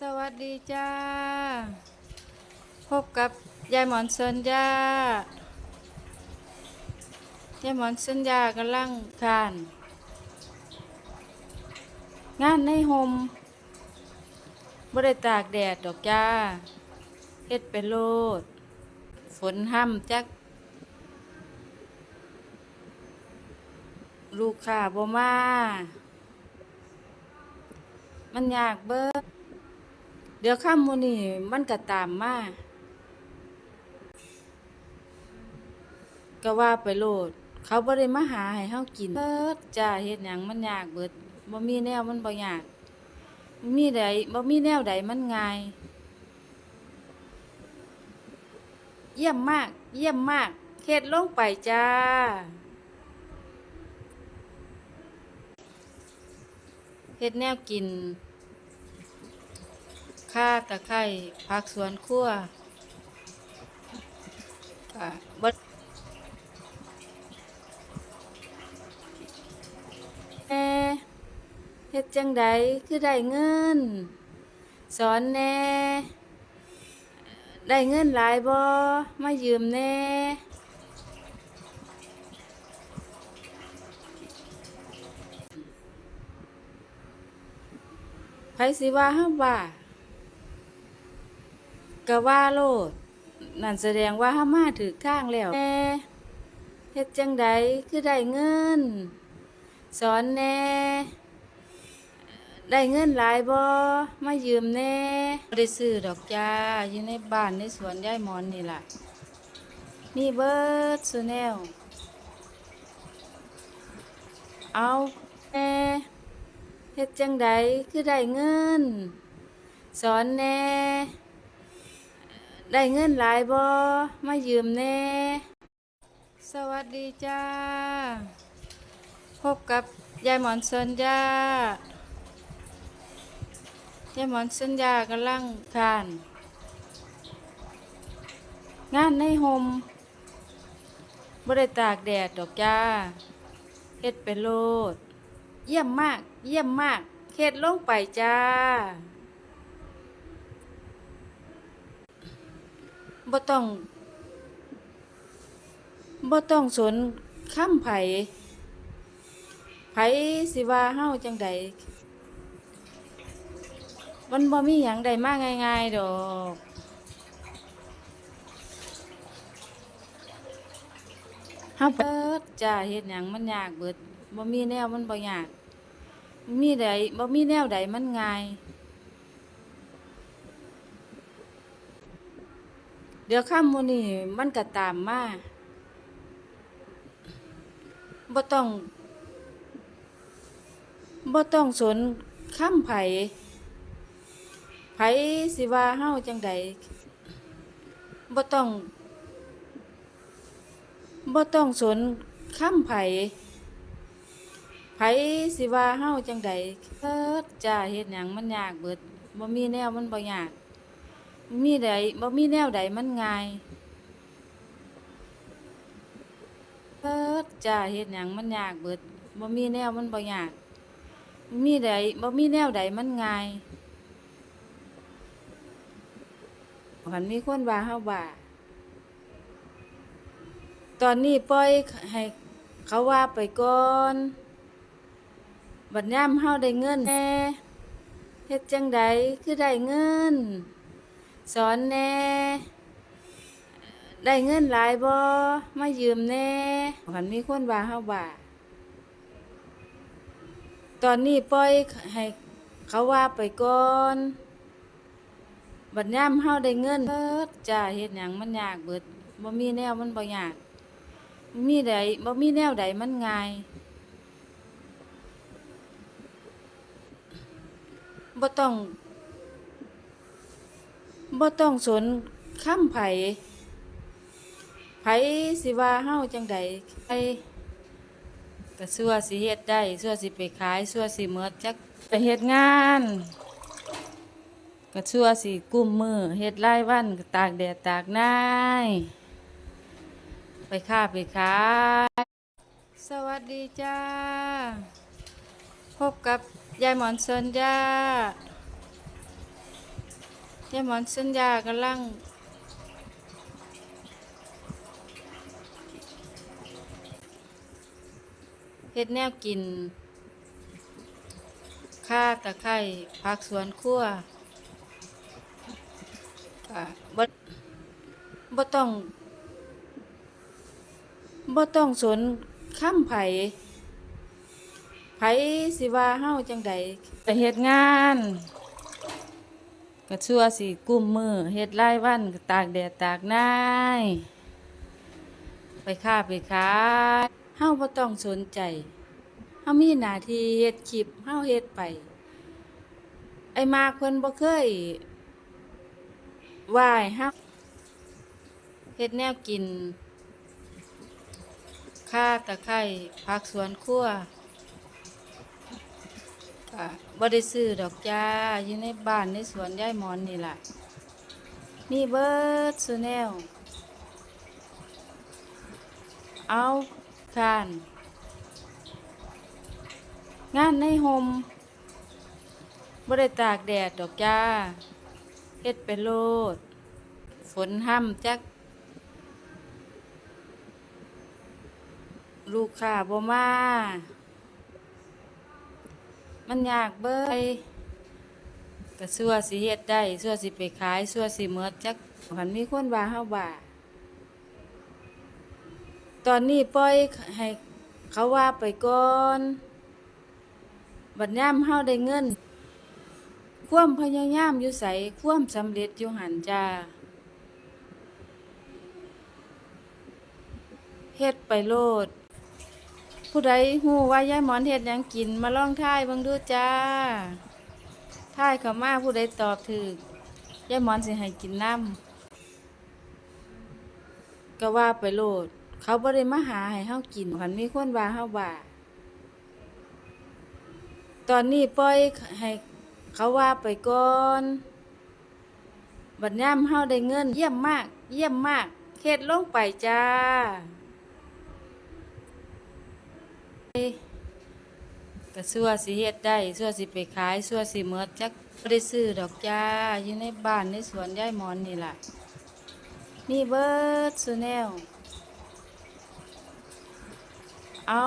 สวัสดีจ้า พบกับยายหมอนเซินจ้ายายหมอนเซินยากำลังคานงานในโฮมบ่ได้ตากแดดดอกจ้าเฮ็ดไปโลด ฝนห้ำจัก ลูกค้าบ่มา มันยากเบิด เดี๋ยวข้ามมูนี่มันก็ตามมาก็ว่าไปโลด เขาบ่ได้มาหาให้เฮากินเบิดจ้าเฮ็ดหยังมันยากเบิดบ่มีแนวมันบ่ยากบ่มีใดบ่มีแนวใดมันง่าย เยี่ยมมาก เยี่ยมมากเฮ็ดลงไปจ้า เฮ็ดแนวกิน ข่าตะไคร้ผักสวนครัวก็บ่แหน่เฮ็ดจังใดคือได้เงิน สอนแน่ได้เงินหลายบ่มายืมแน่ไผสิว่าเฮาว่า ก็ว่าโลดนั่นแสดงว่าเฮามาถูกทางแล้วแน่เฮ็ดจังใดคือได้เงิน สอนแน่ได้เงินหลายบ่มายืมแน่บ่ได้ซื้อดอกจ้าอยู่ในบ้านในสวนยายหมอนนี่ล่ะมีเบิดซุแนวเอาแน่เฮ็ดจังใดคือได้เงิน สอนแน่ ได้เงินหลายบ่มายืมแน่ สวัสดีจ้า พบกับยายหมอนเซินจ้ายายหมอนเซินยากำลังคานงานในโฮมบ่ได้ตากแดดดอกจ้าเฮ็ดไปโลด เยี่ยมมาก เยี่ยมมากเฮ็ดลงไปจ้า บ่ต้องบ่ต้องสนคำไผไผสิว่าเฮาจังใดมันบ่มีหยังได้มาง่ายๆดอกเฮาเปิดจ้าเฮ็ดหยังมันยากเบิดบ่มีแนวมันบ่ยากมีใดบ่มีแนวใดมันง่าย ดี๋ยวข้ามมูนี่มันก็ตามมาบ่ต้องบ่ต้องสนคำไผไผสิว่าเฮาจังใดบ่ต้องบ่ต้องสนคำไผไผสิว่าเฮาจังใดเพิดจ้าเฮ็ดหยังมันยากเบิดบ่มีแนวมันบ่ยาก มีใดบ่มีแนวใดมันง่ายเพิดจ้าเฮ็ดหยังมันยากเบิดบ่มีแนวมันบ่ยาก มีใดบ่มีแนวใดมันง่ายคันมีคนว่าเฮาว่าตอนนี้ปล่อยให้เขาว่าไปก่อนบัดยามเฮาได้เงินแน่เฮ็ดจังใดคือได้เงิน สอนแน่ได้เงินหลายบ่มายืมแน่คันมีคนว่าเฮาว่าตอนนี้ปล่อยให้เขาว่าไปก่อน บัดยามเฮาได้เงินเบิดจ้าเฮ็ดหยังมันยากเบิดบ่มีแนวมันบ่ยากมีใดบ่มีแนวใดมันง่ายบ่ต้อง บ่ต้องสนคำไผไผสิว่าเฮาจังใดไผก็ซั่วสิเฮ็ดได้ซั่วสิไปขายซั่วสิเมิดจักไปเฮ็ดงานก็ซั่วสิกุมมือเฮ็ดรายวันตากแดดตากหน้ายไปค้าไปขายสวัสดีจ้า พบกับยายหมอนเซินจ้า ยายหมอนสัญญากำลังเฮ็ดแนวกินข่าตะไคร้ผักสวนครัวบ่บ่ต้องบ่ต้องสนค้ำไผไผสิว่าเฮาจังใดไปเฮ็ดงาน ก็ชั่วสิกุมมือเฮ็ดรายวันตากแดดตากหน้ายไปค้าไปขายเฮาบ่ต้องสนใจเฮามีหน้าที่เฮ็ดคลิปเฮาเฮ็ดไป ไอ้มาเพิ่นบ่เคยไหว้เฮาเฮ็ดแนวกินข่าตะไคร้ผักสวนครัว ก็บ่ได้ซื้อดอกจ้าอยู่ในบ้านในสวนยายมอนนี่ล่ะ มีเบิดซุแนวเอาทานงานในโฮมบ่ได้ตากแดดดอกจ้าเฮ็ดไปโลด ฝนห้ำจัก ลูกค้าบ่มา มันยากเบ้ยก็ซัวสิเฮ็ดได้ซัวสิไปขายซัวสิเมิดจักหันมีคนว่าเฮาว่าตอนนี้ปล่อยให้เขาว่าไปก่อนบัดยามเฮาได้เงิน ความพยายามอยู่ใสความสำเร็จอยู่หันจ้าเฮ็ดไปโลด ผู้ใดฮู้ว่ายายหมอนเฮ็ดหยังกินมาลองท่ายเบิ่งดูจ้าท่ายเขามาผู้ใดตอบถูกยายหมอนสิให้กินน้ำก็ว่าไปโลด เขาบ่ได้มาหาให้เฮากินคันมีคนว่าเฮาว่าตอนนี้ปล่อยให้เขาว่าไปก่อนบัดยามเฮาได้เงิน เยี่ยมมาก เยี่ยมมากเฮ็ดลงไปจ้า ก็ซัวสิเฮ็ดได้ซัวสิไปขายซัวสิเมิดจักบ่ได้ซื้อดอกจ้าอยู่ในบ้านในสวนยายหมอนนี่ล่ะมีเบิดซุแนว เอา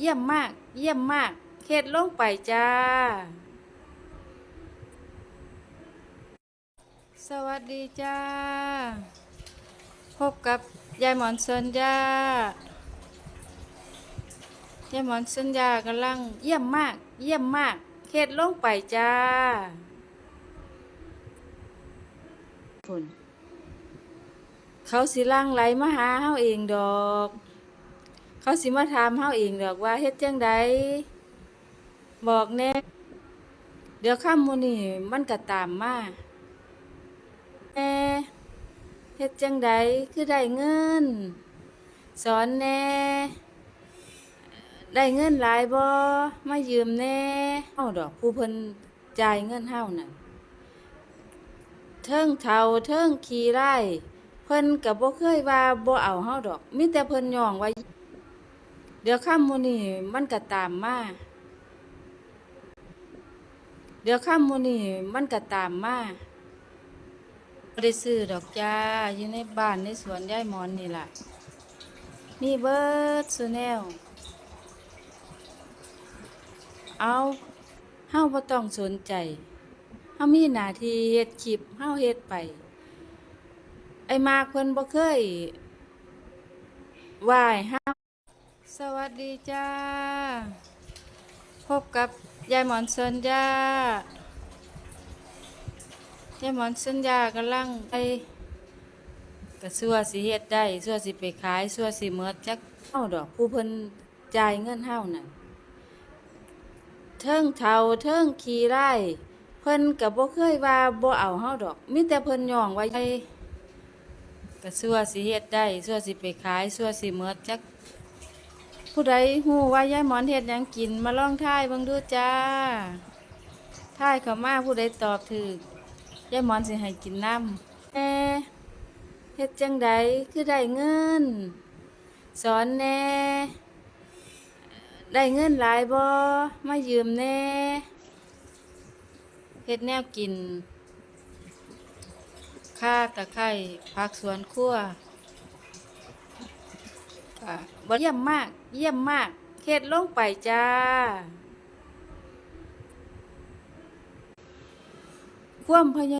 เยี่ยมมาก เยี่ยมมากเฮ็ดลงไปจ้า สวัสดีจ้า พบกับยายหมอนเซินจ้า ยายหมอนเซินยากำลังเยี่ยมมาก เยี่ยมมากเฮ็ดลงไปจ้าพุ่นเขาสิล่างไหลมาหาเฮาเองดอก เขาสิมาถามเฮาเองดอกว่าเฮ็ดจังใดบอกแน่เดี๋ยวค่ำมื้อนี้มันก็ตามมาแน่เฮ็ดจังใดคือได้เงิน สอนแน่ ได้เงินหลายบ่มายืมแน่เฮาดอกผู้เพิ่นจ่ายเงินเฮานั่นเทิงเฒ่าเทิงขี้ไร่เพิ่นก็บ่เคยว่าบ่เอาเฮาดอกมีแต่เพิ่นย่องว่าเดี๋ยวค่ำมื้อนี้มันก็ตามมาเดี๋ยวค่ำมื้อนี้มันก็ตามมาบ่ได้ซื้อดอกจ้าอยู่ในบ้านในสวนยายหมอนนี่ล่ะมีเบิดซุแนว เอาเฮาบ่ต้องสนใจเฮามีหน้าที่เฮ็ดคลิปเฮาเฮ็ดไป ไอ้มากเพิ่นบ่เคยไหว้เฮาสวัสดีจ้า พบกับยายหมอนเซินจ้ายายหมอนเซินยากำลังไปก็ซัวสิเฮ็ดได้ซัวสิไปขายซัวสิเมิดจักเฮาดอกผู้เพิ่นจ่ายเงินเฮานั่น เทิงเฒ่าเทิงขี้ไร่เพิ่นก็บ่เคยว่าบ่เอาเฮาดอกมีแต่เพิ่นย่องไว้ก็ซัวสิเฮ็ดได้ซัวสิไปขายซัวสิเมิดจักผู้ใดฮู้ว่ายายหมอนเฮ็ดหยังกินมาลองทายเบิ่งดูจ้าทายเข้ามาผู้ใดตอบถูกยายหมอนสิให้กินน้ำแหน่เฮ็ดจังใดคือได้เงิน สอนแหน่ ได้เงินหลายบ่มายืมแน่เฮ็ดแนวกินข่าตะไคร้ผักสวนครัวค่ะบ่เยี่ยมมาก เยี่ยมมากเฮ็ดลงไปจ้า ความพย